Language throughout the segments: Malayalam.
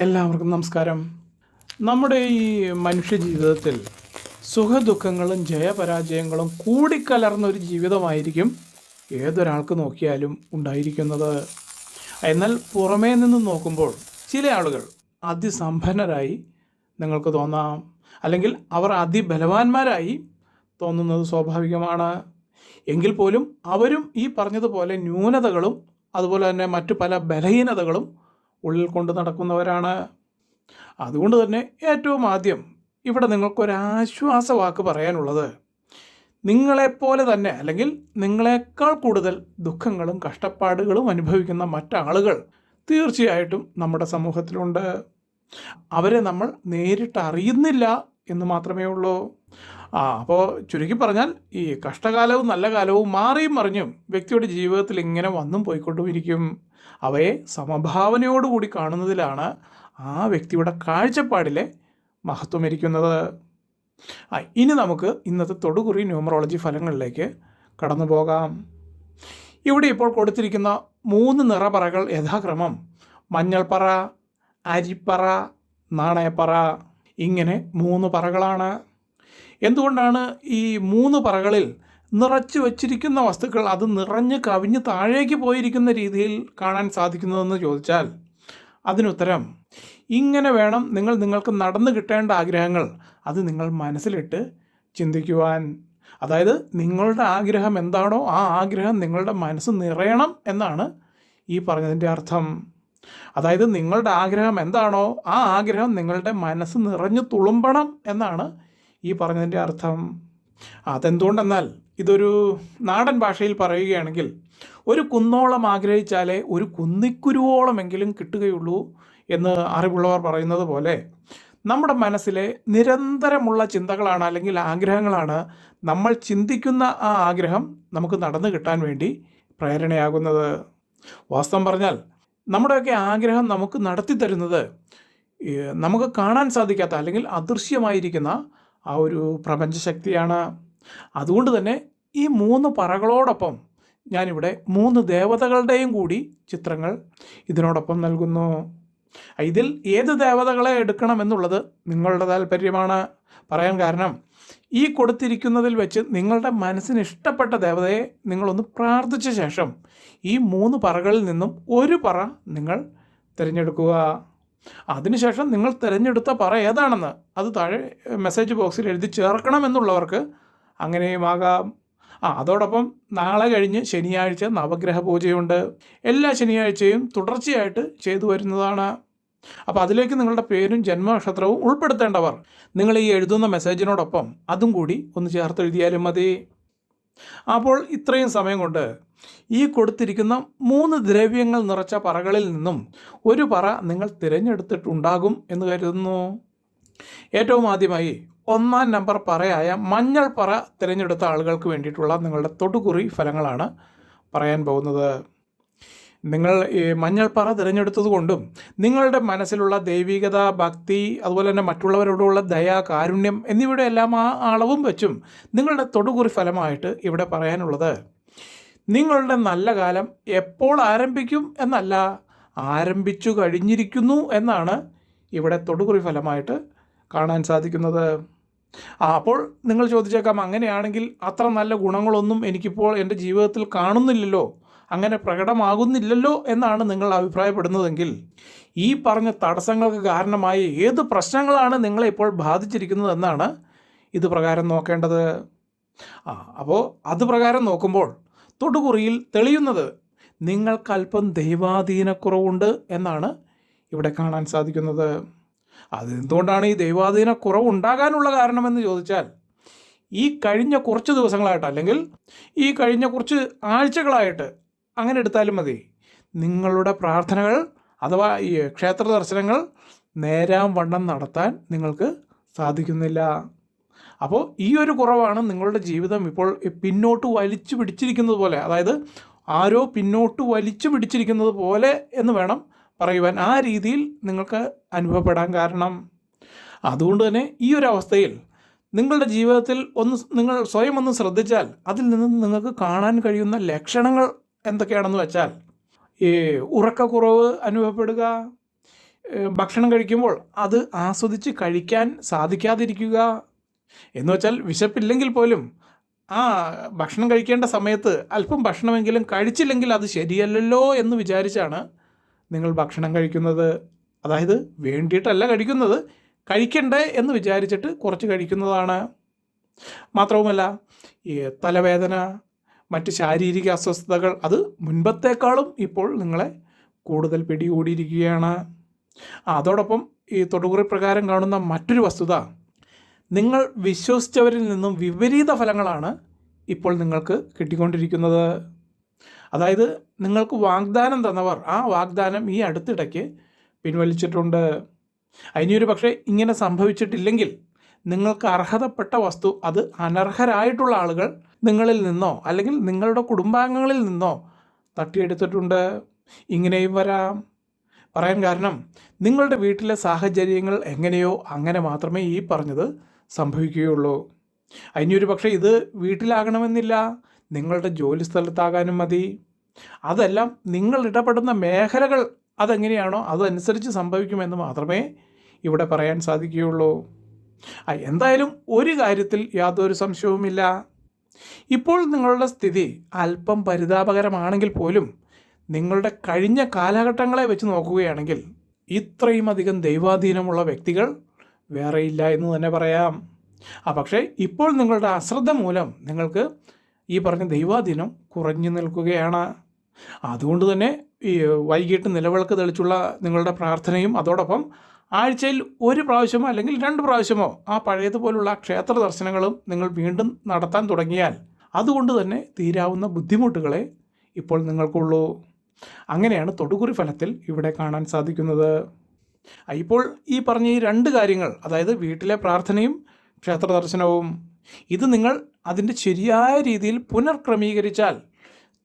എല്ലാവർക്കും നമസ്കാരം. നമ്മുടെ ഈ മനുഷ്യ ജീവിതത്തിൽ സുഖദുഃഖങ്ങളും ജയപരാജയങ്ങളും കൂടിക്കലർന്ന ഒരു ജീവിതമായിരിക്കും ഏതൊരാൾക്ക് നോക്കിയാലും ഉണ്ടായിരിക്കുന്നത്. എന്നാൽ പുറമേ നിന്ന് നോക്കുമ്പോൾ ചില ആളുകൾ അതിസമ്പന്നരായി നിങ്ങൾക്ക് തോന്നാം. അല്ലെങ്കിൽ അവർ അതിബലവാന്മാരായി തോന്നുന്നത് സ്വാഭാവികമാണ്. എങ്കിൽ പോലും അവരും ഈ പറഞ്ഞതുപോലെ ന്യൂനതകളും അതുപോലെ തന്നെ മറ്റു പല ബലഹീനതകളും ഉള്ളിൽ കൊണ്ട് നടക്കുന്നവരാണ്. അതുകൊണ്ട് തന്നെ ഏറ്റവും ആദ്യം ഇവിടെ നിങ്ങൾക്കൊരാശ്വാസ വാക്ക് പറയാനുള്ളത്. നിങ്ങളെപ്പോലെ തന്നെ അല്ലെങ്കിൽ നിങ്ങളെക്കാൾ കൂടുതൽ ദുഃഖങ്ങളും കഷ്ടപ്പാടുകളും അനുഭവിക്കുന്ന മറ്റാളുകൾ തീർച്ചയായിട്ടും നമ്മുടെ സമൂഹത്തിലുണ്ട്. അവരെ നമ്മൾ നേരിട്ട് അറിയുന്നില്ല എന്ന് മാത്രമേ ഉള്ളൂ. ആ അപ്പോൾ ചുരുക്കി പറഞ്ഞാൽ ഈ കഷ്ടകാലവും നല്ല കാലവും മാറിയും മറിഞ്ഞും വ്യക്തിയുടെ ജീവിതത്തിൽ ഇങ്ങനെ വന്നും പോയിക്കൊണ്ടുമിരിക്കും. അവയെ സമഭാവനയോടുകൂടി കാണുന്നതിലാണ് ആ വ്യക്തിയുടെ കാഴ്ചപ്പാടിലെ മഹത്വം ഇരിക്കുന്നത്. ആ ഇനി നമുക്ക് ഇന്നത്തെ തൊടുകുറി ന്യൂമറോളജി ഫലങ്ങളിലേക്ക് കടന്നു പോകാം. ഇവിടെ ഇപ്പോൾ കൊടുത്തിരിക്കുന്ന മൂന്ന് നിറപറകൾ യഥാക്രമം. മഞ്ഞൾപ്പറ അരിപ്പറ നാണയപ്പറ ഇങ്ങനെ മൂന്ന് പറകളാണ്. എന്തുകൊണ്ടാണ് ഈ മൂന്ന് പറകളിൽ നിറച്ചു വച്ചിരിക്കുന്ന വസ്തുക്കൾ അത് നിറഞ്ഞ് കവിഞ്ഞ് താഴേക്ക് പോയിരിക്കുന്ന രീതിയിൽ കാണാൻ സാധിക്കുന്നതെന്ന് ചോദിച്ചാൽ അതിനുത്തരം ഇങ്ങനെ വേണം നിങ്ങൾ നിങ്ങൾക്ക് നടന്നു കിട്ടേണ്ട ആഗ്രഹങ്ങൾ അത് നിങ്ങൾ മനസ്സിലിട്ട് ചിന്തിക്കുവാൻ. അതായത് നിങ്ങളുടെ ആഗ്രഹം എന്താണോ ആ ആഗ്രഹം നിങ്ങളുടെ മനസ്സ് നിറയണം എന്നാണ് ഈ പറഞ്ഞതിന്റെ അർത്ഥം. അതായത് നിങ്ങളുടെ ആഗ്രഹം എന്താണോ ആ ആഗ്രഹം നിങ്ങളുടെ മനസ്സ് നിറഞ്ഞു തുളുമ്പണം എന്നാണ് ഈ പറഞ്ഞതിന്റെ അർത്ഥം അതെന്തുകൊണ്ടെന്നാൽ ഇതൊരു നാടൻ ഭാഷയിൽ പറയുകയാണെങ്കിൽ ഒരു കുന്നോളം ആഗ്രഹിച്ചാലേ ഒരു കുന്നിക്കുരുവോളമെങ്കിലും കിട്ടുകയുള്ളൂ എന്ന് അറിവുള്ളവർ പറയുന്നത് പോലെ നമ്മുടെ മനസ്സിലെ നിരന്തരമുള്ള ചിന്തകളാണ് അല്ലെങ്കിൽ ആഗ്രഹങ്ങളാണ് നമ്മൾ ചിന്തിക്കുന്ന ആ ആഗ്രഹം നമുക്ക് നടന്നു കിട്ടാൻ വേണ്ടി പ്രേരണയാകുന്നത്. വാസ്തവം പറഞ്ഞാൽ നമ്മുടെയൊക്കെ ആഗ്രഹം നമുക്ക് നടത്തി തരുന്നത് നമുക്ക് കാണാൻ സാധിക്കാത്ത അല്ലെങ്കിൽ അദൃശ്യമായിരിക്കുന്ന ആ ഒരു പ്രപഞ്ചശക്തിയാണ്. അതുകൊണ്ട് തന്നെ ഈ മൂന്ന് പറകളോടൊപ്പം ഞാനിവിടെ മൂന്ന് ദേവതകളുടെയും കൂടി ചിത്രങ്ങൾ ഇതിനോടൊപ്പം നൽകുന്നു. ഇതിൽ ഏത് ദേവതകളെ എടുക്കണം എന്നുള്ളത് നിങ്ങളുടെ താല്പര്യമാണ് പറയാൻ കാരണം ഈ കൊടുത്തിരിക്കുന്നതിൽ വെച്ച് നിങ്ങളുടെ മനസ്സിന് ഇഷ്ടപ്പെട്ട ദേവതയെ നിങ്ങളൊന്ന് പ്രാർത്ഥിച്ച ശേഷം ഈ മൂന്ന് പറകളിൽ നിന്നും ഒരു പറ നിങ്ങൾ തിരഞ്ഞെടുക്കുക. അതിനുശേഷം നിങ്ങൾ തിരഞ്ഞെടുത്ത പറ ഏതാണെന്ന്. അത് താഴെ മെസ്സേജ് ബോക്സിൽ എഴുതി ചേർക്കണമെന്നുള്ളവർക്ക് അങ്ങനെയുമാകാം ആ അതോടൊപ്പം നാളെ കഴിഞ്ഞ് ശനിയാഴ്ച നവഗ്രഹ പൂജയുണ്ട്. എല്ലാ ശനിയാഴ്ചയും തുടർച്ചയായിട്ട് ചെയ്തു വരുന്നതാണ്. അപ്പോൾ അതിലേക്ക് നിങ്ങളുടെ പേരും ജന്മനക്ഷത്രവും ഉൾപ്പെടുത്തേണ്ടവർ. നിങ്ങൾ ഈ എഴുതുന്ന മെസ്സേജിനോടൊപ്പം അതും കൂടി ഒന്ന് ചേർത്ത് എഴുതിയാലും മതി. അപ്പോൾ ഇത്രയും സമയം കൊണ്ട് ഈ കൊടുത്തിരിക്കുന്ന മൂന്ന് ദ്രവ്യങ്ങൾ നിറച്ച പറകളിൽ നിന്നും ഒരു പറ നിങ്ങൾ തിരഞ്ഞെടുത്തിട്ടുണ്ടാകും എന്ന് കരുതുന്നു. ഏറ്റവും ആദ്യമായി ഒന്നാം നമ്പർ പറയായ മഞ്ഞൾ പറ തിരഞ്ഞെടുത്ത ആളുകൾക്ക് വേണ്ടിയിട്ടുള്ള നിങ്ങളുടെ തൊടുകുറി ഫലങ്ങളാണ് പറയാൻ പോകുന്നത്. നിങ്ങൾ ഈ മഞ്ഞൾപ്പാറ തിരഞ്ഞെടുത്തത് കൊണ്ടും നിങ്ങളുടെ മനസ്സിലുള്ള ദൈവികത ഭക്തി അതുപോലെ തന്നെ മറ്റുള്ളവരോടുള്ള ദയ കാരുണ്യം എന്നിവയുടെ എല്ലാം ആ അളവും വെച്ചും നിങ്ങളുടെ തൊടുകുറി ഫലമായിട്ട് ഇവിടെ പറയാനുള്ളത് നിങ്ങളുടെ നല്ല കാലം എപ്പോൾ ആരംഭിക്കും എന്നല്ല ആരംഭിച്ചു കഴിഞ്ഞിരിക്കുന്നു എന്നാണ് ഇവിടെ തൊടുകുറി ഫലമായിട്ട് കാണാൻ സാധിക്കുന്നത്. ആ അപ്പോൾ നിങ്ങൾ ചോദിച്ചേക്കാം അങ്ങനെയാണെങ്കിൽ അത്ര നല്ല ഗുണങ്ങളൊന്നും എനിക്കിപ്പോൾ എന്റെ ജീവിതത്തിൽ കാണുന്നില്ലല്ലോ. അങ്ങനെ പ്രകടമാകുന്നില്ലല്ലോ എന്നാണ് നിങ്ങൾ അഭിപ്രായപ്പെടുന്നതെങ്കിൽ ഈ പറഞ്ഞ തടസ്സങ്ങൾക്ക് കാരണമായ ഏത് പ്രശ്നങ്ങളാണ് നിങ്ങളെ ഇപ്പോൾ ബാധിച്ചിരിക്കുന്നത് എന്നാണ് ഇത് പ്രകാരം നോക്കേണ്ടത്. ആ അപ്പോൾ അത് പ്രകാരം നോക്കുമ്പോൾ തൊടുകുറിയിൽ തെളിയുന്നത് നിങ്ങൾക്കല്പം ദൈവാധീനക്കുറവുണ്ട് എന്നാണ് ഇവിടെ കാണാൻ സാധിക്കുന്നത്. അതെന്തുകൊണ്ടാണ് ഈ ദൈവാധീന കുറവ് ഉണ്ടാകാനുള്ള കാരണമെന്ന് ചോദിച്ചാൽ ഈ കഴിഞ്ഞ കുറച്ച് ദിവസങ്ങളായിട്ട് അല്ലെങ്കിൽ ഈ കഴിഞ്ഞ കുറച്ച് ആഴ്ചകളായിട്ട് അങ്ങനെ എടുത്താലും മതി. നിങ്ങളുടെ പ്രാർത്ഥനകൾ അഥവാ ഈ ക്ഷേത്ര ദർശനങ്ങൾ നേരാം വണ്ണം നടത്താൻ നിങ്ങൾക്ക് സാധിക്കുന്നില്ല. അപ്പോൾ ഈ ഒരു കുറവാണ് നിങ്ങളുടെ ജീവിതം ഇപ്പോൾ പിന്നോട്ട് വലിച്ചു പിടിച്ചിരിക്കുന്നത് പോലെ അതായത് ആരോ പിന്നോട്ട് വലിച്ചു പിടിച്ചിരിക്കുന്നത് പോലെ എന്ന് വേണം പറയുവാൻ ആ രീതിയിൽ നിങ്ങൾക്ക് അനുഭവപ്പെടാൻ കാരണം. അതുകൊണ്ട് തന്നെ ഈ ഒരു അവസ്ഥയിൽ നിങ്ങളുടെ ജീവിതത്തിൽ ഒന്ന് നിങ്ങൾ സ്വയം ഒന്ന് ശ്രദ്ധിച്ചാൽ അതിൽ നിന്ന് നിങ്ങൾക്ക് കാണാൻ കഴിയുന്ന ലക്ഷണങ്ങൾ എന്തൊക്കെയാണെന്ന് വെച്ചാൽ ഈ ഉറക്കക്കുറവ് അനുഭവപ്പെടുക ഭക്ഷണം കഴിക്കുമ്പോൾ അത് ആസ്വദിച്ച് കഴിക്കാൻ സാധിക്കാതിരിക്കുക എന്ന് വെച്ചാൽ വിശപ്പില്ലെങ്കിൽ പോലും ആ ഭക്ഷണം കഴിക്കേണ്ട സമയത്ത് അല്പം ഭക്ഷണമെങ്കിലും കഴിച്ചില്ലെങ്കിൽ അത് ശരിയല്ലല്ലോ എന്ന് വിചാരിച്ചാണ് നിങ്ങൾ ഭക്ഷണം കഴിക്കുന്നത്. അതായത് വേണ്ടിയിട്ടല്ല കഴിക്കുന്നത് കഴിക്കണ്ടേ എന്ന് വിചാരിച്ചിട്ട് കുറച്ച് കഴിക്കുന്നതാണ്. മാത്രവുമല്ല ഈ തലവേദന മറ്റ് ശാരീരിക അസ്വസ്ഥതകൾ അത് മുൻപത്തേക്കാളും ഇപ്പോൾ നിങ്ങളെ കൂടുതൽ പിടികൂടിയിരിക്കുകയാണ്. അതോടൊപ്പം ഈ തൊടുകുറി പ്രകാരം കാണുന്ന മറ്റൊരു വസ്തുത നിങ്ങൾ വിശ്വസിച്ചവരിൽ നിന്നും വിപരീത ഫലങ്ങളാണ് ഇപ്പോൾ നിങ്ങൾക്ക് കിട്ടിക്കൊണ്ടിരിക്കുന്നത്. അതായത് നിങ്ങൾക്ക് വാഗ്ദാനം തന്നവർ ആ വാഗ്ദാനം ഈ അടുത്തിടയ്ക്ക് പിൻവലിച്ചിട്ടുണ്ട്. അതിനൊരു പക്ഷേ ഇങ്ങനെ സംഭവിച്ചിട്ടില്ലെങ്കിൽ നിങ്ങൾക്ക് അർഹതപ്പെട്ട വസ്തു അത് അനർഹരായിട്ടുള്ള ആളുകൾ നിങ്ങളിൽ നിന്നോ അല്ലെങ്കിൽ നിങ്ങളുടെ കുടുംബാംഗങ്ങളിൽ നിന്നോ തട്ടിയെടുത്തിട്ടുണ്ട്. ഇങ്ങനെയും വരാം. പറയാൻ കാരണം നിങ്ങളുടെ വീട്ടിലെ സാഹചര്യങ്ങൾ എങ്ങനെയോ അങ്ങനെ മാത്രമേ ഈ പറഞ്ഞത് സംഭവിക്കുകയുള്ളൂ. അതിനൊരു പക്ഷേ ഇത് വീട്ടിലാകണമെന്നില്ല. നിങ്ങളുടെ ജോലി സ്ഥലത്താകാനും മതി. അതെല്ലാം നിങ്ങൾ ഇടപെടുന്ന മേഖലകൾ അതെങ്ങനെയാണോ അതനുസരിച്ച് സംഭവിക്കുമെന്ന് മാത്രമേ ഇവിടെ പറയാൻ സാധിക്കുകയുള്ളൂ. എന്തായാലും ഒരു കാര്യത്തിൽ യാതൊരു സംശയവുമില്ല. ഇപ്പോൾ നിങ്ങളുടെ സ്ഥിതി അല്പം പരിതാപകരമാണെങ്കിൽ പോലും നിങ്ങളുടെ കഴിഞ്ഞ കാലഘട്ടങ്ങളെ വെച്ച് നോക്കുകയാണെങ്കിൽ ഇത്രയും അധികം ദൈവാധീനമുള്ള വ്യക്തികൾ വേറെയില്ല എന്ന് തന്നെ പറയാം. ആ പക്ഷേ ഇപ്പോൾ നിങ്ങളുടെ അശ്രദ്ധ മൂലം നിങ്ങൾക്ക് ഈ പറഞ്ഞ ദൈവാധീനം കുറഞ്ഞു നിൽക്കുകയാണ്. അതുകൊണ്ട് തന്നെ ഈ വൈകിട്ട് നിലവിളക്ക് തെളിച്ചുള്ള നിങ്ങളുടെ പ്രാർത്ഥനയും അതോടൊപ്പം ആഴ്ചയിൽ ഒരു പ്രാവശ്യമോ അല്ലെങ്കിൽ രണ്ട് പ്രാവശ്യമോ ആ പഴയതുപോലുള്ള ക്ഷേത്ര ദർശനങ്ങളും നിങ്ങൾ വീണ്ടും നടത്താൻ തുടങ്ങിയാൽ അതുകൊണ്ട് തന്നെ തീരാവുന്ന ബുദ്ധിമുട്ടുകളെ ഇപ്പോൾ നിങ്ങൾക്കുള്ളൂ. അങ്ങനെയാണ് തൊടുകുറി ഫലത്തിൽ ഇവിടെ കാണാൻ സാധിക്കുന്നത്. ഇപ്പോൾ ഈ പറഞ്ഞ ഈ രണ്ട് കാര്യങ്ങൾ അതായത് വീട്ടിലെ പ്രാർത്ഥനയും ക്ഷേത്ര ദർശനവും ഇത് നിങ്ങൾ അതിന്റെ ശരിയായ രീതിയിൽ പുനർക്രമീകരിച്ചാൽ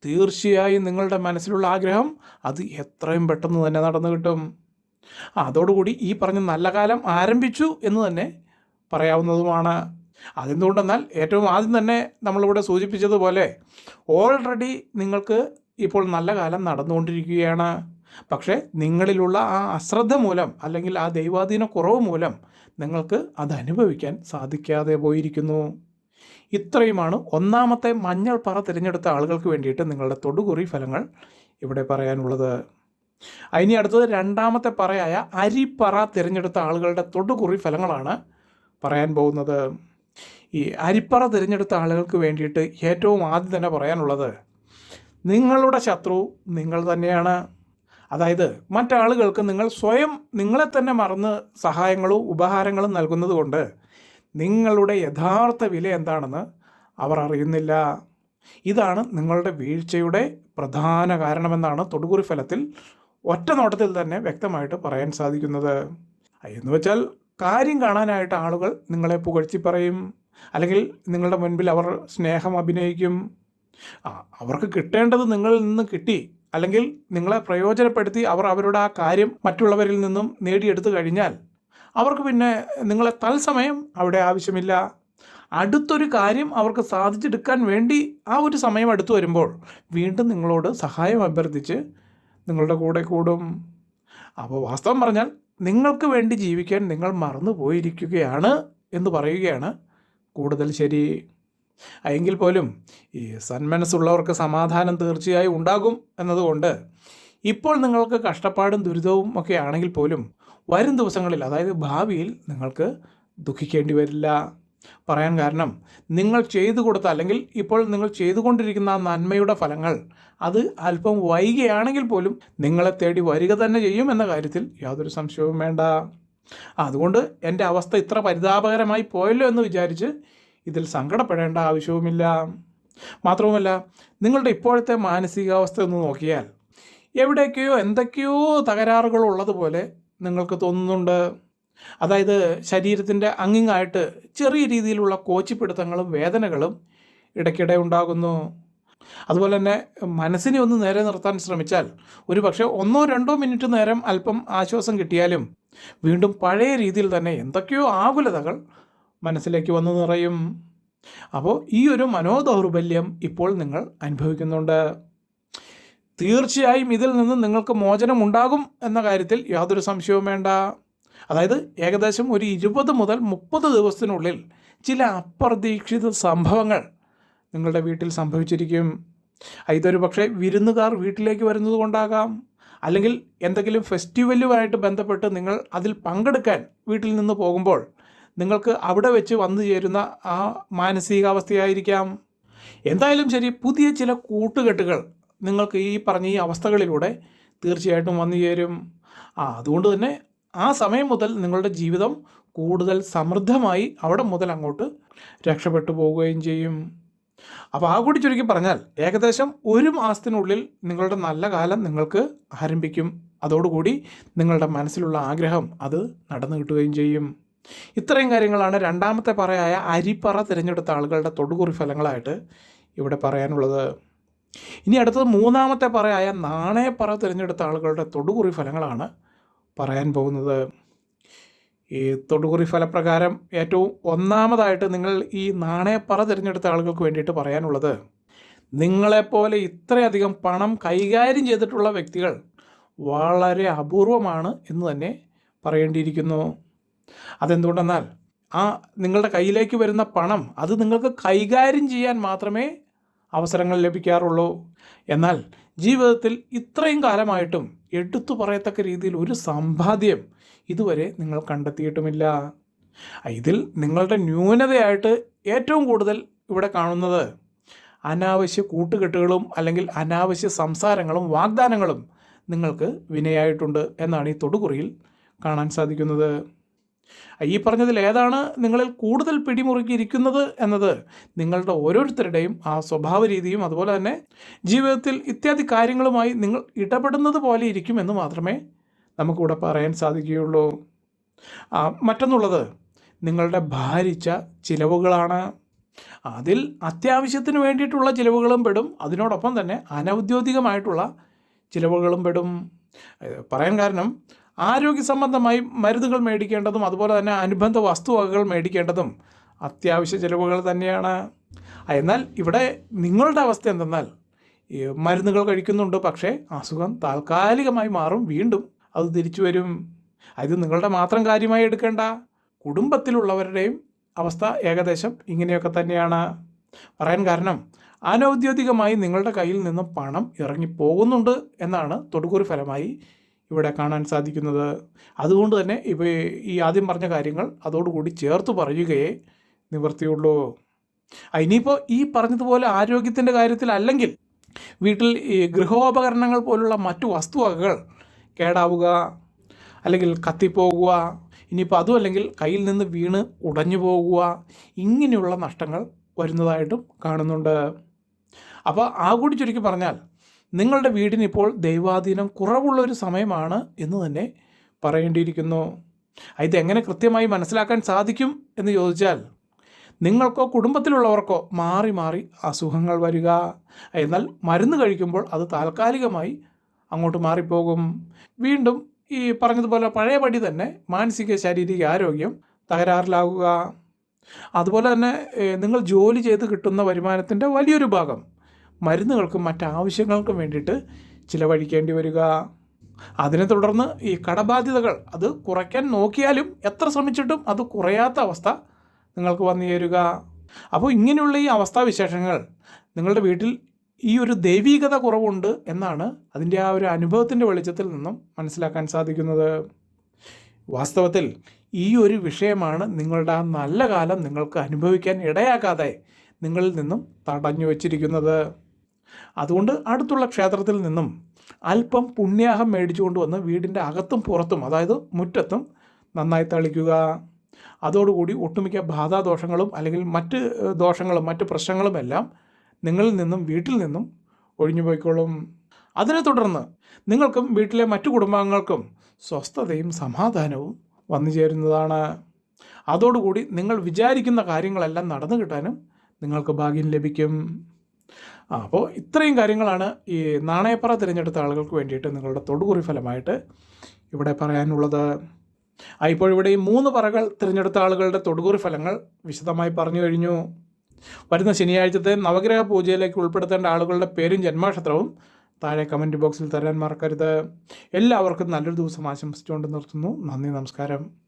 തീർച്ചയായും നിങ്ങളുടെ മനസ്സിലുള്ള ആഗ്രഹം അത് എത്രയും പെട്ടെന്ന് തന്നെ നടന്നു കിട്ടും. അതോടുകൂടി ഈ പറഞ്ഞ നല്ല കാലം ആരംഭിച്ചു എന്ന് തന്നെ പറയാവുന്നതുമാണ്. അതെന്തുകൊണ്ടെന്നാൽ ഏറ്റവും ആദ്യം തന്നെ നമ്മളിവിടെ സൂചിപ്പിച്ചതുപോലെ ഓൾറെഡി നിങ്ങൾക്ക് ഇപ്പോൾ നല്ല കാലം നടന്നുകൊണ്ടിരിക്കുകയാണ്. പക്ഷേ നിങ്ങളിലുള്ള ആ അശ്രദ്ധ മൂലം അല്ലെങ്കിൽ ആ ദൈവാധീന കുറവ് മൂലം നിങ്ങൾക്ക് അത് അനുഭവിക്കാൻ സാധിക്കാതെ പോയിരിക്കുന്നു. ഇത്രയുമാണ് ഒന്നാമത്തെ മഞ്ഞൾ പറ തിരഞ്ഞെടുത്ത ആളുകൾക്ക് വേണ്ടിയിട്ട് നിങ്ങളുടെ തൊടുകുറി ഫലങ്ങൾ ഇവിടെ പറയാനുള്ളത്. ഇനി അടുത്തത് രണ്ടാമത്തെ പറയായ അരിപ്പറ തിരഞ്ഞെടുത്ത ആളുകളുടെ തൊടുകുറി ഫലങ്ങളാണ് പറയാൻ പോകുന്നത്. ഈ അരിപ്പറ തിരഞ്ഞെടുത്ത ആളുകൾക്ക് വേണ്ടിയിട്ട് ഏറ്റവും ആദ്യം തന്നെ പറയാനുള്ളത് നിങ്ങളുടെ ശത്രു നിങ്ങൾ തന്നെയാണ്. അതായത് മറ്റാളുകൾക്ക് നിങ്ങൾ സ്വയം നിങ്ങളെ തന്നെ മറന്ന് സഹായങ്ങളും ഉപഹാരങ്ങളും നൽകുന്നത് കൊണ്ട് നിങ്ങളുടെ യഥാർത്ഥ വില എന്താണെന്ന് അവർ അറിയുന്നില്ല. ഇതാണ് നിങ്ങളുടെ വീഴ്ചയുടെ പ്രധാന കാരണമെന്നാണ് തൊടുകുറി ഫലത്തിൽ ഒറ്റ നോട്ടത്തിൽ തന്നെ വ്യക്തമായിട്ട് പറയാൻ സാധിക്കുന്നത്. എന്ന് വെച്ചാൽ കാര്യം കാണാനായിട്ട് ആളുകൾ നിങ്ങളെ പുകഴ്ത്തി പറയും. അല്ലെങ്കിൽ നിങ്ങളുടെ മുൻപിൽ അവർ സ്നേഹം അഭിനയിക്കും. അവർക്ക് കിട്ടേണ്ടത് നിങ്ങളിൽ നിന്ന് കിട്ടി. അല്ലെങ്കിൽ നിങ്ങളെ പ്രയോജനപ്പെടുത്തി അവർ അവരുടെ ആ കാര്യം മറ്റുള്ളവരിൽ നിന്നും നേടിയെടുത്തു കഴിഞ്ഞാൽ അവർക്ക് പിന്നെ നിങ്ങളെ തത്സമയം അവിടെ ആവശ്യമില്ല. അടുത്തൊരു കാര്യം അവർക്ക് സാധിച്ചെടുക്കാൻ വേണ്ടി ആ ഒരു സമയം അടുത്തു വരുമ്പോൾ വീണ്ടും നിങ്ങളോട് സഹായം അഭ്യർത്ഥിച്ച് നിങ്ങളുടെ കൂടെ കൂടും. അപ്പോൾ വാസ്തവം പറഞ്ഞാൽ നിങ്ങൾക്ക് വേണ്ടി ജീവിക്കാൻ നിങ്ങൾ മറന്നു പോയിരിക്കുകയാണ് എന്ന് പറയുകയാണ് കൂടുതൽ ശരി. എങ്കിൽ പോലും ഈ സന്മനസ്സുള്ളവർക്ക് സമാധാനം തീർച്ചയായും ഉണ്ടാകും എന്നതുകൊണ്ട് ഇപ്പോൾ നിങ്ങൾക്ക് കഷ്ടപ്പാടും ദുരിതവും ഒക്കെ ആണെങ്കിൽ പോലും വരും ദിവസങ്ങളിൽ അതായത് ഭാവിയിൽ നിങ്ങൾക്ക് ദുഃഖിക്കേണ്ടി വരില്ല. പറയാൻ കാരണം നിങ്ങൾ ചെയ്തു കൊടുത്ത അല്ലെങ്കിൽ ഇപ്പോൾ നിങ്ങൾ ചെയ്തുകൊണ്ടിരിക്കുന്ന ആ നന്മയുടെ ഫലങ്ങൾ അത് അല്പം വൈകിയാണെങ്കിൽ പോലും നിങ്ങളെ തേടി വരിക തന്നെ ചെയ്യും എന്ന കാര്യത്തിൽ യാതൊരു സംശയവും വേണ്ട. അതുകൊണ്ട് എന്റെ അവസ്ഥ ഇത്ര പരിതാപകരമായി പോയല്ലോ എന്ന് വിചാരിച്ച് ഇതിൽ സങ്കടപ്പെടേണ്ട ആവശ്യവുമില്ല. മാത്രവുമല്ല നിങ്ങളുടെ ഇപ്പോഴത്തെ മാനസികാവസ്ഥ ഒന്ന് നോക്കിയാൽ എവിടേക്കെയോ എന്തൊക്കെയോ തകരാറുകൾ ഉള്ളതുപോലെ നിങ്ങൾക്ക് തോന്നുന്നുണ്ട്. അതായത് ശരീരത്തിന്റെ അങ്ങിങ്ങായിട്ട് ചെറിയ രീതിയിലുള്ള കോച്ചിപ്പിടുത്തങ്ങളും വേദനകളും ഇടയ്ക്കിടെ ഉണ്ടാകുന്നു. അതുപോലെ തന്നെ മനസ്സിനെ ഒന്ന് നേരെ നിർത്താൻ ശ്രമിച്ചാൽ ഒരു പക്ഷേ ഒന്നോ രണ്ടോ മിനിറ്റ് നേരം അല്പം ആശ്വാസം കിട്ടിയാലും വീണ്ടും പഴയ രീതിയിൽ തന്നെ എന്തൊക്കെയോ ആകുലതകൾ മനസ്സിലേക്ക് വന്നു നിറയും. അപ്പോൾ ഈ ഒരു മനോദൗർബല്യം ഇപ്പോൾ നിങ്ങൾ അനുഭവിക്കുന്നുണ്ട്. തീർച്ചയായും ഇതിൽ നിന്ന് നിങ്ങൾക്ക് മോചനമുണ്ടാകും എന്ന കാര്യത്തിൽ യാതൊരു സംശയവും വേണ്ട. അതായത് ഏകദേശം ഒരു ഇരുപത് മുതൽ മുപ്പത് ദിവസത്തിനുള്ളിൽ ചില അപ്രതീക്ഷിത സംഭവങ്ങൾ നിങ്ങളുടെ വീട്ടിൽ സംഭവിച്ചിരിക്കും. ഇതൊരു പക്ഷേ വിരുന്നുകാർ വീട്ടിലേക്ക് വരുന്നത് കൊണ്ടാകാം. അല്ലെങ്കിൽ എന്തെങ്കിലും ഫെസ്റ്റിവലുമായിട്ട് ബന്ധപ്പെട്ട് നിങ്ങൾ അതിൽ പങ്കെടുക്കാൻ വീട്ടിൽ നിന്ന് പോകുമ്പോൾ നിങ്ങൾക്ക് അവിടെ വെച്ച് വന്നു ചേരുന്ന ആ മാനസികാവസ്ഥയായിരിക്കാം. എന്തായാലും ശരി പുതിയ ചില കൂട്ടുകെട്ടുകൾ നിങ്ങൾക്ക് ഈ പറഞ്ഞ ഈ അവസ്ഥകളിലൂടെ തീർച്ചയായിട്ടും വന്നു ചേരും. ആ അതുകൊണ്ട് തന്നെ ആ സമയം മുതൽ നിങ്ങളുടെ ജീവിതം കൂടുതൽ സമൃദ്ധമായി അവിടെ മുതൽ അങ്ങോട്ട് രക്ഷപ്പെട്ടു പോവുകയും ചെയ്യും. അപ്പോൾ ആ കൂടി ചുരുക്കി പറഞ്ഞാൽ ഏകദേശം ഒരു മാസത്തിനുള്ളിൽ നിങ്ങളുടെ നല്ല കാലം നിങ്ങൾക്ക് ആരംഭിക്കും. അതോടുകൂടി നിങ്ങളുടെ മനസ്സിലുള്ള ആഗ്രഹം അത് നടന്നു കിട്ടുകയും ചെയ്യും. ഇത്രയും കാര്യങ്ങളാണ് രണ്ടാമത്തെ പറയായ അരിപ്പറ തിരഞ്ഞെടുത്ത ആളുകളുടെ തൊടുകുറി ഫലങ്ങളായിട്ട് ഇവിടെ പറയാനുള്ളത്. ഇനി അടുത്തത് മൂന്നാമത്തെ പറയായ നാണയപ്പറ തിരഞ്ഞെടുത്ത ആളുകളുടെ തൊടുകുറി ഫലങ്ങളാണ് പറയാൻ പോകുന്നത് ഈ തൊടുകുറി ഫലപ്രകാരം ഏറ്റവും ഒന്നാമതായിട്ട് നിങ്ങൾ ഈ നാണയപ്പറ തിരഞ്ഞെടുത്ത ആളുകൾക്ക് വേണ്ടിയിട്ട് പറയാനുള്ളത് നിങ്ങളെപ്പോലെ ഇത്രയധികം പണം കൈകാര്യം ചെയ്തിട്ടുള്ള വ്യക്തികൾ വളരെ അപൂർവമാണ് എന്ന് തന്നെ പറയേണ്ടിയിരിക്കുന്നു. അതെന്തുകൊണ്ടെന്നാൽ ആ നിങ്ങളുടെ കയ്യിലേക്ക് വരുന്ന പണം അത് നിങ്ങൾക്ക് കൈകാര്യം ചെയ്യാൻ മാത്രമേ അവസരങ്ങൾ ലഭിക്കാറുള്ളൂ. എന്നാൽ ജീവിതത്തിൽ ഇത്രയും കാലമായിട്ടും എടുത്തു പറയത്തക്ക രീതിയിൽ ഒരു സമ്പാദ്യം ഇതുവരെ നിങ്ങൾ കണ്ടെത്തിയിട്ടുമില്ല. ഇതിൽ നിങ്ങളുടെ ന്യൂനതയായിട്ട് ഏറ്റവും കൂടുതൽ ഇവിടെ കാണുന്നത് അനാവശ്യ കൂട്ടുകെട്ടുകളും അല്ലെങ്കിൽ അനാവശ്യ സംസാരങ്ങളും വാഗ്ദാനങ്ങളും നിങ്ങൾക്ക് വിനയായിട്ടുണ്ട് എന്നാണ് ഈ തൊടുകുറിയിൽ കാണാൻ സാധിക്കുന്നത്. ഈ പറഞ്ഞതിൽ ഏതാണ് നിങ്ങളിൽ കൂടുതൽ പിടിമുറുക്കിയിരിക്കുന്നത് എന്നത് നിങ്ങളുടെ ഓരോരുത്തരുടെയും ആ സ്വഭാവ രീതിയും അതുപോലെ തന്നെ ജീവിതത്തിൽ ഇത്യാദി കാര്യങ്ങളുമായി നിങ്ങൾ ഇടപെടുന്നത് പോലെ ഇരിക്കുമെന്ന് മാത്രമേ നമുക്കിവിടെ പറയാൻ സാധിക്കുകയുള്ളൂ. മറ്റൊന്നുള്ളത് നിങ്ങളുടെ ഭാരിച്ച ചിലവുകളാണ്. അതിൽ അത്യാവശ്യത്തിന് വേണ്ടിയിട്ടുള്ള ചിലവുകളും പെടും. അതിനോടൊപ്പം തന്നെ അനൗദ്യോഗികമായിട്ടുള്ള ചിലവുകളും പെടും. പറയാൻ കാരണം ആരോഗ്യ സംബന്ധമായി മരുന്നുകൾ മേടിക്കേണ്ടതും അതുപോലെ തന്നെ അനുബന്ധ വസ്തുവകകൾ മേടിക്കേണ്ടതും അത്യാവശ്യ ചിലവുകൾ തന്നെയാണ്. എന്നാൽ ഇവിടെ നിങ്ങളുടെ അവസ്ഥ എന്തെന്നാൽ മരുന്നുകൾ കഴിക്കുന്നുണ്ട് പക്ഷേ അസുഖം താൽക്കാലികമായി മാറും വീണ്ടും അത് തിരിച്ചു വരും. അത് നിങ്ങളുടെ മാത്രം കാര്യമായി എടുക്കേണ്ട കുടുംബത്തിലുള്ളവരുടെയും അവസ്ഥ ഏകദേശം ഇങ്ങനെയൊക്കെ തന്നെയാണ്. പറയാൻ കാരണം അനൗദ്യോഗികമായി നിങ്ങളുടെ കയ്യിൽ നിന്ന് പണം ഇറങ്ങി ഇറങ്ങിപ്പോകുന്നുണ്ട് എന്നാണ് തൊടുകുറി ഫലമായി ഇവിടെ കാണാൻ സാധിക്കുന്നത്. അതുകൊണ്ട് തന്നെ ഇവ ഈ ആദ്യം പറഞ്ഞ കാര്യങ്ങൾ അതോടുകൂടി ചേർത്ത് പറയുകയേ നിവൃത്തിയുള്ളൂ. ആ, ഇനിയിപ്പോൾ ഈ പറഞ്ഞതുപോലെ ആരോഗ്യത്തിന്റെ കാര്യത്തിൽ അല്ലെങ്കിൽ വീട്ടിൽ ഈ ഗൃഹോപകരണങ്ങൾ പോലുള്ള മറ്റു വസ്തുവകകൾ കേടാവുക അല്ലെങ്കിൽ കത്തിപ്പോകുക ഇനിയിപ്പോൾ അതും അല്ലെങ്കിൽ കയ്യിൽ നിന്ന് വീണ് ഉടഞ്ഞു പോകുക ഇങ്ങനെയുള്ള നഷ്ടങ്ങൾ വരുന്നതായിട്ടും കാണുന്നുണ്ട്. അപ്പോൾ ആ കൂടി ചുരുക്കി പറഞ്ഞാൽ നിങ്ങളുടെ വീടിനിപ്പോൾ ദൈവാധീനം കുറവുള്ള ഒരു സമയമാണ് എന്ന് തന്നെ പറയേണ്ടിയിരിക്കുന്നു. ഇതെങ്ങനെ കൃത്യമായി മനസ്സിലാക്കാൻ സാധിക്കും എന്ന് ചോദിച്ചാൽ നിങ്ങൾക്കോ കുടുംബത്തിലുള്ളവർക്കോ മാറി മാറി അസുഖങ്ങൾ വരിക. എന്നാൽ മരുന്ന് കഴിക്കുമ്പോൾ അത് താൽക്കാലികമായി അങ്ങോട്ട് മാറിപ്പോകും. വീണ്ടും ഈ പറഞ്ഞതുപോലെ പഴയപടി തന്നെ മാനസിക ശാരീരിക ആരോഗ്യം തകരാറിലാകുക. അതുപോലെ തന്നെ നിങ്ങൾ ജോലി ചെയ്ത് കിട്ടുന്ന വരുമാനത്തിന്റെ വലിയൊരു ഭാഗം മരുന്നുകൾക്കും മറ്റാവശ്യങ്ങൾക്കും വേണ്ടിയിട്ട് ചിലവഴിക്കേണ്ടി വരിക. അതിനെ തുടർന്ന് ഈ കടബാധ്യതകൾ അത് കുറയ്ക്കാൻ നോക്കിയാലും എത്ര ശ്രമിച്ചിട്ടും അത് കുറയാത്ത അവസ്ഥ നിങ്ങൾക്ക് വന്നു ചേരുക. അപ്പോൾ ഇങ്ങനെയുള്ള ഈ അവസ്ഥാവിശേഷങ്ങൾ നിങ്ങളുടെ വീട്ടിൽ ഈ ഒരു ദൈവീകത കുറവുണ്ട് എന്നാണ് അതിന്റെ ആ ഒരു അനുഭവത്തിന്റെ വെളിച്ചത്തിൽ നിന്നും മനസ്സിലാക്കാൻ സാധിക്കുന്നത്. വാസ്തവത്തിൽ ഈ ഒരു വിഷയമാണ് നിങ്ങളുടെ ആ നല്ല കാലം നിങ്ങൾക്ക് അനുഭവിക്കാൻ ഇടയാക്കാതെ നിങ്ങളിൽ നിന്നും തടഞ്ഞു വച്ചിരിക്കുന്നത്. അതുകൊണ്ട് അടുത്തുള്ള ക്ഷേത്രത്തിൽ നിന്നും അല്പം പുണ്യാഹം മേടിച്ചുകൊണ്ട് വന്ന് വീടിന്റെ അകത്തും പുറത്തും അതായത് മുറ്റത്തും നന്നായി തളിക്കുക. അതോടുകൂടി ഒട്ടുമിക്ക ബാധാദോഷങ്ങളും അല്ലെങ്കിൽ മറ്റ് ദോഷങ്ങളും മറ്റ് പ്രശ്നങ്ങളും എല്ലാം നിങ്ങളിൽ നിന്നും വീട്ടിൽ നിന്നും ഒഴിഞ്ഞു പോയിക്കോളും. അതിനെ തുടർന്ന് നിങ്ങൾക്കും വീട്ടിലെ മറ്റു കുടുംബാംഗങ്ങൾക്കും സ്വസ്ഥതയും സമാധാനവും വന്നു ചേരുന്നതാണ്. അതോടുകൂടി നിങ്ങൾ വിചാരിക്കുന്ന കാര്യങ്ങളെല്ലാം നടന്നു കിട്ടാനും നിങ്ങൾക്ക് ഭാഗ്യം ലഭിക്കും. അപ്പോൾ ഇത്രയും കാര്യങ്ങളാണ് ഈ നാണയപ്പറ തിരഞ്ഞെടുത്ത ആളുകൾക്ക് വേണ്ടിയിട്ട് നിങ്ങളുടെ തൊടുകുറി ഫലമായിട്ട് ഇവിടെ പറയാനുള്ളത്. ഇപ്പോൾ ഇവിടെ ഈ മൂന്ന് പറകൾ തിരഞ്ഞെടുത്ത ആളുകളുടെ തൊടുകുറി ഫലങ്ങൾ വിശദമായി പറഞ്ഞു കഴിഞ്ഞു. വരുന്ന ശനിയാഴ്ചത്തെ നവഗ്രഹ പൂജയിലേക്ക് ഉൾപ്പെടുത്തേണ്ട ആളുകളുടെ പേരും ജന്മാക്ഷത്രവും താഴെ കമന്റ് ബോക്സിൽ തരാൻ മറക്കരുത്. എല്ലാവർക്കും നല്ലൊരു ദിവസം ആശംസിച്ചുകൊണ്ട് നിർത്തുന്നു. നന്ദി നമസ്കാരം.